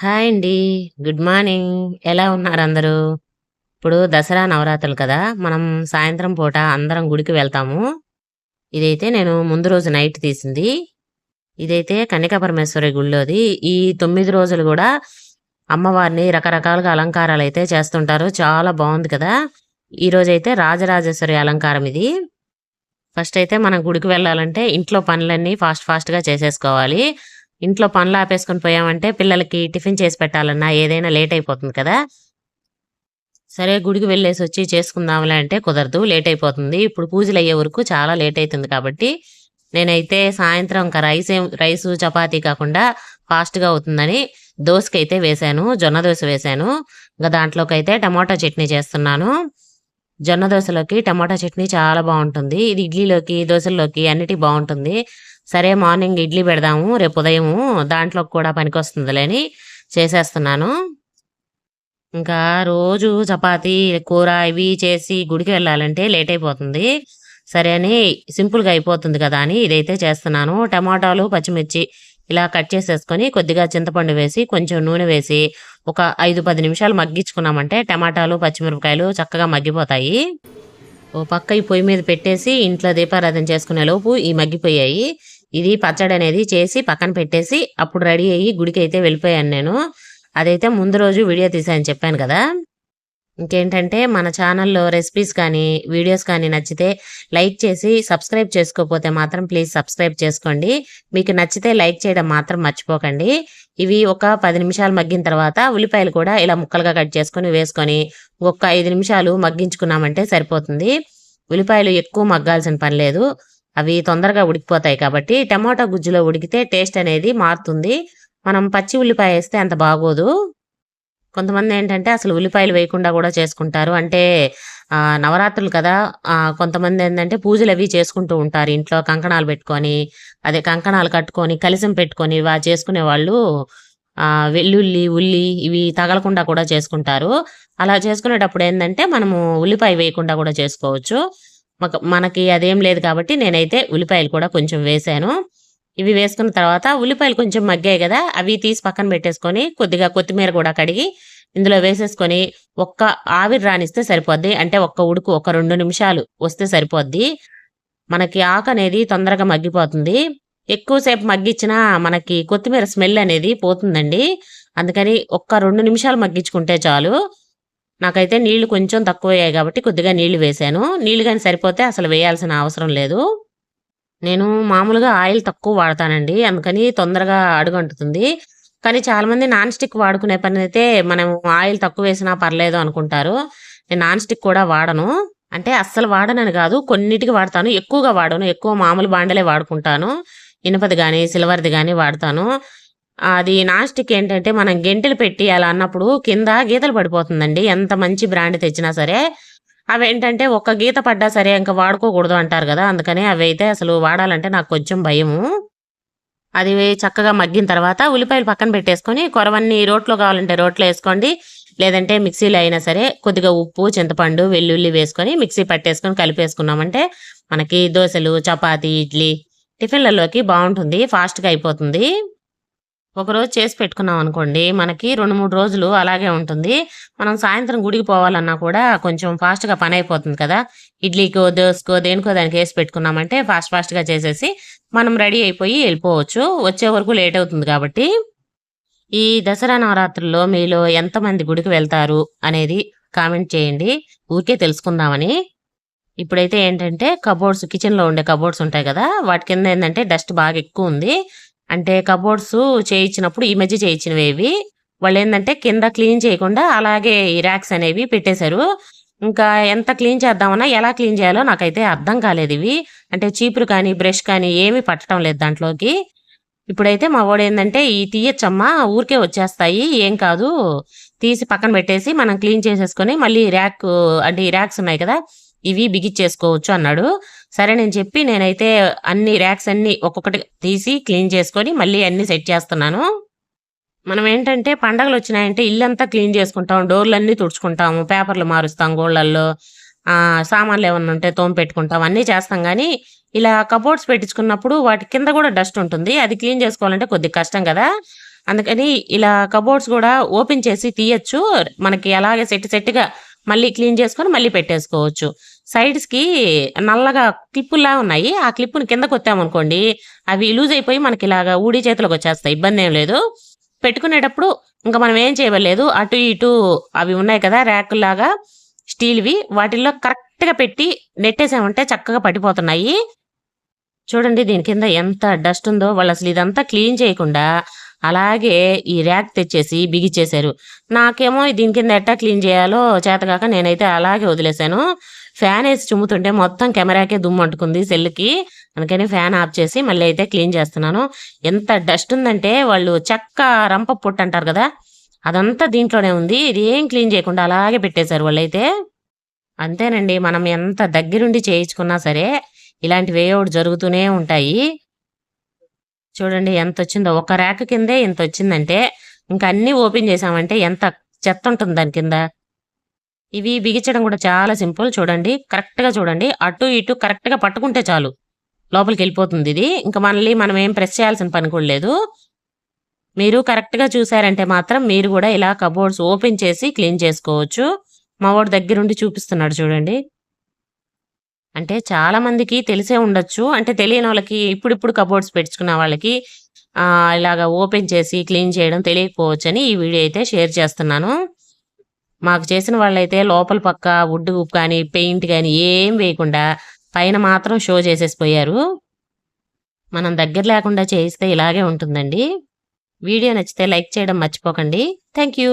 Hi అండి. Good morning. ఎలా ఉన్నారు అందరూ? ఇప్పుడు దసరా నవరాత్రులు కదా! మనం సాయంత్రం పూట అందరం గుడికి వెళ్తాము. ఇదైతే నేను ముందు రోజు నైట్ తీసింది. ఇదైతే కన్యకా పరమేశ్వరి గుడిలోది. ఈ తొమ్మిది రోజులు కూడా అమ్మవారిని రకరకాలుగా అలంకారాలు అయితే చేస్తుంటారు. చాలా బాగుంది కదా! ఈరోజైతే రాజరాజేశ్వరి అలంకారం ఇది. ఫస్ట్ అయితే మనం గుడికి వెళ్ళాలంటే ఇంట్లో పనులన్నీ ఫాస్ట్ ఫాస్ట్‌గా చేసేసుకోవాలి. ఇంట్లో పనులు ఆపేసుకొని పోయామంటే పిల్లలకి టిఫిన్ చేసి పెట్టాలన్నా ఏదైనా లేట్ అయిపోతుంది కదా! సరే గుడికి వెళ్ళేసి వచ్చి చేసుకుందాంలే అంటే కుదరదు. లేట్ అయిపోతుంది. ఇప్పుడు పూజలు అయ్యే వరకు చాలా లేట్ అవుతుంది కాబట్టి, నేనైతే సాయంత్రం ఇంకా రైస్ రైసు, చపాతీ కాకుండా ఫాస్ట్‌గా అవుతుందని దోసకైతే వేశాను. జొన్న దోశ వేశాను. ఇంక దాంట్లోకైతే టమాటా చట్నీ చేస్తున్నాను. జొన్న దోశలోకి టమాటా చట్నీ చాలా బాగుంటుంది ఇది ఇడ్లీలోకి, దోశల్లోకి అన్నిటి బాగుంటుంది సరే మార్నింగ్ ఇడ్లీ పెడదాము రేపు ఉదయము దాంట్లోకి కూడా పనికొస్తుందిలేని చేసేస్తున్నాను. ఇంకా రోజు చపాతీ, కూర ఇవి చేసి గుడికి వెళ్ళాలంటే లేట్ అయిపోతుంది. సరే అని సింపుల్‌గా అయిపోతుంది కదా! అని ఇదైతే చేస్తున్నాను. టమాటాలు, పచ్చిమిర్చి ఇలా కట్ చేసేసుకొని కొద్దిగా చింతపండు వేసి, కొంచెం నూనె వేసి ఒక 5, 10 నిమిషాలు మగ్గించుకున్నామంటే టమాటాలు, పచ్చిమిరపకాయలు చక్కగా మగ్గిపోతాయి. ఓ పక్క ఈ పొయ్యి మీద పెట్టేసి ఇంట్లో దీపారాధన చేసుకునే లోపు ఈ మగ్గిపోయాయి. ఇది పచ్చడి అనేది చేసి పక్కన పెట్టేసి అప్పుడు రెడీ అయ్యి గుడికైతే వెళ్ళిపోయాను నేను. అదైతే ముందు రోజు వీడియో తీసాను చెప్పాను కదా! ఇంకేంటంటే మన ఛానల్‌లో రెసిపీస్ కానీ, వీడియోస్ కానీ నచ్చితే లైక్ చేసి సబ్స్క్రైబ్ చేసుకోకపోతే మాత్రం ప్లీజ్ సబ్స్క్రైబ్ చేసుకోండి. మీకు నచ్చితే లైక్ చేయడం మాత్రం మర్చిపోకండి. ఇవి ఒక పది నిమిషాలు మగ్గిన తర్వాత ఉల్లిపాయలు కూడా ఇలా ముక్కలుగా కట్ చేసుకొని వేసుకొని ఒక ఐదు నిమిషాలు మగ్గించుకున్నామంటే సరిపోతుంది. ఉల్లిపాయలు ఎక్కువ మగ్గాల్సిన పని లేదు. అవి తొందరగా ఉడికిపోతాయి కాబట్టి టమాటా గుజ్జులో ఉడికితే టేస్ట్ అనేది మారుతుంది. మనం పచ్చి ఉల్లిపాయ వేస్తే అంత బాగోదు. కొంతమంది ఏంటంటే అసలు ఉల్లిపాయలు వేయకుండా కూడా చేసుకుంటారు. అంటే నవరాత్రులు కదా! కొంతమంది ఏంటంటే పూజలు అవి చేసుకుంటూ ఉంటారు ఇంట్లో కంకణాలు పెట్టుకొని, అదే కంకణాలు కట్టుకొని, కలిసం పెట్టుకొని ఇవి చేసుకునే వాళ్ళు వెల్లుల్లి, ఉల్లి ఇవి తగలకుండా కూడా చేసుకుంటారు. అలా చేసుకునేటప్పుడు ఏంటంటే మనము ఉల్లిపాయ వేయకుండా కూడా చేసుకోవచ్చు. మనకి అదేం లేదు కాబట్టి నేనైతే ఉల్లిపాయలు కూడా కొంచెం వేశాను. ఇవి వేసుకున్న తర్వాత ఉల్లిపాయలు కొంచెం మగ్గాయి కదా అవి తీసి పక్కన పెట్టేసుకొని కొద్దిగా కొత్తిమీర కూడా కడిగి ఇందులో వేసేసుకొని ఒక్క ఆవిరి రానిస్తే సరిపోద్ది. అంటే ఒక్క ఉడుకు ఒక రెండు నిమిషాలు వస్తే సరిపోద్ది. మనకి ఆకనేది తొందరగా మగ్గిపోతుంది. ఎక్కువసేపు మగ్గించినా మనకి కొత్తిమీర స్మెల్ అనేది పోతుందండి. అందుకని ఒక్క రెండు నిమిషాలు మగ్గించుకుంటే చాలు. నాకైతే నీళ్ళు కొంచెం తక్కువయ్యాయి కాబట్టి కొద్దిగా నీళ్ళు వేశాను. నీళ్ళు కానీ సరిపోతే అసలు వేయాల్సిన అవసరం లేదు. నేను మామూలుగా ఆయిల్ తక్కువ వాడతానండి. అందుకని తొందరగా అడుగంటుతుంది. కానీ చాలామంది నాన్ స్టిక్ వాడుకునే పనైతే మనం ఆయిల్ తక్కువ వేసినా పర్లేదు అనుకుంటారు. నేను నాన్ స్టిక్ కూడా వాడను. అంటే అస్సలు వాడనని కాదు కొన్నిటికి వాడతాను. ఎక్కువగా వాడను. ఎక్కువ మామూలు బాండలే వాడుకుంటాను. ఇనుపది కానీ సిల్వర్‌ది కానీ వాడతాను. అది నాస్టిక్ ఏంటంటే మనం గెంటెలు పెట్టి అలా అన్నప్పుడు కింద గీతలు పడిపోతుందండి. ఎంత మంచి బ్రాండ్ తెచ్చినా సరే. అవేంటంటే ఒక్క గీత పడ్డా సరే ఇంకా వాడుకోకూడదు అంటారు గదా! అందుకని అయితే అసలు వాడాలంటే నాకు కొంచెం భయము. అది చక్కగా మగ్గిన తర్వాత ఉల్లిపాయలు పక్కన పెట్టేసుకొని కొరవన్నీ రోట్లో కావాలంటే రోట్లో వేసుకోండి లేదంటే మిక్సీలో అయినా సరే కొద్దిగా ఉప్పు, చింతపండు, వెల్లుల్లి వేసుకొని మిక్సీ పట్టేసుకొని కలిపేసుకున్నామంటే మనకి దోశలు చపాతీ, ఇడ్లీ టిఫిన్‌లలోకి బాగుంటుంది ఫాస్ట్‌గా అయిపోతుంది. ఒకరోజు చేసి పెట్టుకున్నాం అనుకోండి మనకి 2, 3 రోజులు అలాగే ఉంటుంది. మనం సాయంత్రం గుడికి పోవాలన్నా కూడా కొంచెం ఫాస్ట్‌గా పని అయిపోతుంది కదా! ఇడ్లీకో, దోసుకో దేనికో దానికి వేసి పెట్టుకున్నామంటే ఫాస్ట్ ఫాస్ట్‌గా చేసేసి మనం రెడీ అయిపోయి వెళ్ళిపోవచ్చు వచ్చే వరకు లేట్ అవుతుంది కాబట్టి. ఈ దసరా నవరాత్రుల్లో మీలో ఎంతమంది గుడికి వెళ్తారు అనేది కామెంట్ చేయండి. ఊరికే తెలుసుకుందామని. ఇప్పుడైతే ఏంటంటే కబోర్డ్స్ కిచెన్‌లో ఉండే కబోర్డ్స్ ఉంటాయి కదా వాటి కింద ఏంటంటే డస్ట్ బాగా ఎక్కువ ఉంది అంటే కబోర్డ్స్ చేయించినప్పుడు ఈ మధ్య వాళ్ళు ఇవి. కింద క్లీన్ చేయకుండా అలాగే ఈ ర్యాక్స్ అనేవి పెట్టేశారు. ఇంకా ఎంత క్లీన్ చేద్దామన్నా ఎలా క్లీన్ చేయాలో నాకైతే అర్థం కాలేదు ఇవి అంటే చీపురు కానీ, బ్రష్ కానీ ఏమీ పట్టడం లేదు దాంట్లోకి. ఇప్పుడైతే మా వాడు ఏంటంటే ఈ తీయొచ్చమ్మా ఊరికే వచ్చేస్తాయి. ఏం కాదు. తీసి పక్కన పెట్టేసి మనం క్లీన్ చేసేసుకొని మళ్ళీ ర్యాక్ అంటే ఈ ర్యాక్స్ ఉన్నాయి కదా! ఇవి బిగిచ్చేసుకోవచ్చు" అన్నాడు. సరే నేను చెప్పి నేనైతే అన్ని ర్యాక్స్ అన్నీ ఒక్కొక్కటి తీసి క్లీన్ చేసుకొని మళ్ళీ అన్నీ సెట్ చేస్తున్నాను. మనం ఏంటంటే పండగలు వచ్చినాయంటే ఇల్లంతా క్లీన్ చేసుకుంటాం. డోర్‌లన్నీ తుడుచుకుంటాము. పేపర్‌లు మారుస్తాం గోళ్ళల్లో సామాన్లు ఏమన్నా ఉంటే తోమిపెట్టుకుంటాం. అన్నీ చేస్తాం కానీ ఇలా కబోర్డ్స్ పెట్టించుకున్నప్పుడు వాటి కింద కూడా డస్ట్ ఉంటుంది. అది క్లీన్ చేసుకోవాలంటే కొద్దిగా కష్టం కదా అందుకని ఇలా కబోర్డ్స్ కూడా ఓపెన్ చేసి తీయచ్చు మనకి అలాగే సెట్ సెట్గా మళ్ళీ క్లీన్ చేసుకొని మళ్ళీ పెట్టేసుకోవచ్చు. సైడ్స్కి నల్లగా క్లిప్పుల్లా ఉన్నాయి. ఆ క్లిప్పుని కింద కొత్తామనుకోండి అవి లూజ్ అయిపోయి మనకి ఇలాగా ఊడి చేతులకు వచ్చేస్తాయి. ఇబ్బంది ఏం లేదు. పెట్టుకునేటప్పుడు ఇంకా మనం ఏం చేయలేదు అటు ఇటు అవి ఉన్నాయి కదా ర్యాకుల్లాగా స్టీల్వి. వాటిల్లో కరెక్ట్గా పెట్టి నెట్టేసామంటే చక్కగా పడిపోతున్నాయి. చూడండి దీని కింద ఎంత డస్ట్ ఉందో. వాళ్ళు అసలు ఇదంతా క్లీన్ చేయకుండా అలాగే ఈ ర్యాక్ తెచ్చేసి బిగిచ్చేశారు నాకేమో దీని కింద ఎట్టా క్లీన్ చేయాలో చేతగాక నేనైతే అలాగే వదిలేశాను. ఫ్యాన్ వేసి చుమ్ముతుంటే మొత్తం కెమెరాకే దుమ్ము అంటుకుంది సెల్కి అందుకని ఫ్యాన్ ఆఫ్ చేసి మళ్ళీ అయితే క్లీన్ చేస్తున్నాను. ఎంత డస్ట్ ఉందంటే వాళ్ళు చెక్క రంప పుట్టు అంటారు కదా అదంతా దీంట్లోనే ఉంది. ఇది ఏం క్లీన్ చేయకుండా అలాగే పెట్టేశారు వాళ్ళైతే. అంతేనండి మనం ఎంత దగ్గరుండి చేయించుకున్నా సరే ఇలాంటివి ఏ ఒకటి జరుగుతూనే ఉంటాయి. చూడండి ఎంత వచ్చిందో ఒక ర్యాక్ కిందే ఇంత వచ్చిందంటే ఇంకా అన్నీ ఓపెన్ చేసామంటే ఎంత చెత్త ఉంటుంది దాని కింద. ఇవి బిగించడం కూడా చాలా సింపుల్. చూడండి కరెక్ట్గా చూడండి. అటు ఇటు కరెక్ట్గా పట్టుకుంటే చాలు. లోపలికి వెళ్ళిపోతుంది ఇది. ఇంకా మళ్ళీ మనం ఏం ప్రెస్ చేయాల్సిన పని కూడా లేదు. మీరు కరెక్ట్గా చూసారంటే మాత్రం మీరు కూడా ఇలా కబోర్డ్స్ ఓపెన్ చేసి క్లీన్ చేసుకోవచ్చు. మా వాడు దగ్గరుండి చూపిస్తున్నాడు చూడండి. అంటే చాలా మందికి తెలిసే ఉండొచ్చు. అంటే తెలియని వాళ్ళకి ఇప్పుడిప్పుడు కబోర్డ్స్ పెట్టుకున్న వాళ్ళకి ఇలాగ ఇలాగా ఓపెన్ చేసి క్లీన్ చేయడం తెలియకపోవచ్చు అని ఈ వీడియో అయితే షేర్ చేస్తున్నాను. మాకు చేసిన వాళ్ళైతే లోపల పక్క వుడ్ కానీ పెయింట్ కానీ ఏం వేయకుండా పైన మాత్రం షో చేసేసి పోయారు మనం దగ్గర లేకుండా చేయిస్తే ఇలాగే ఉంటుందండి. వీడియో నచ్చితే లైక్ చేయడం మర్చిపోకండి. Thank you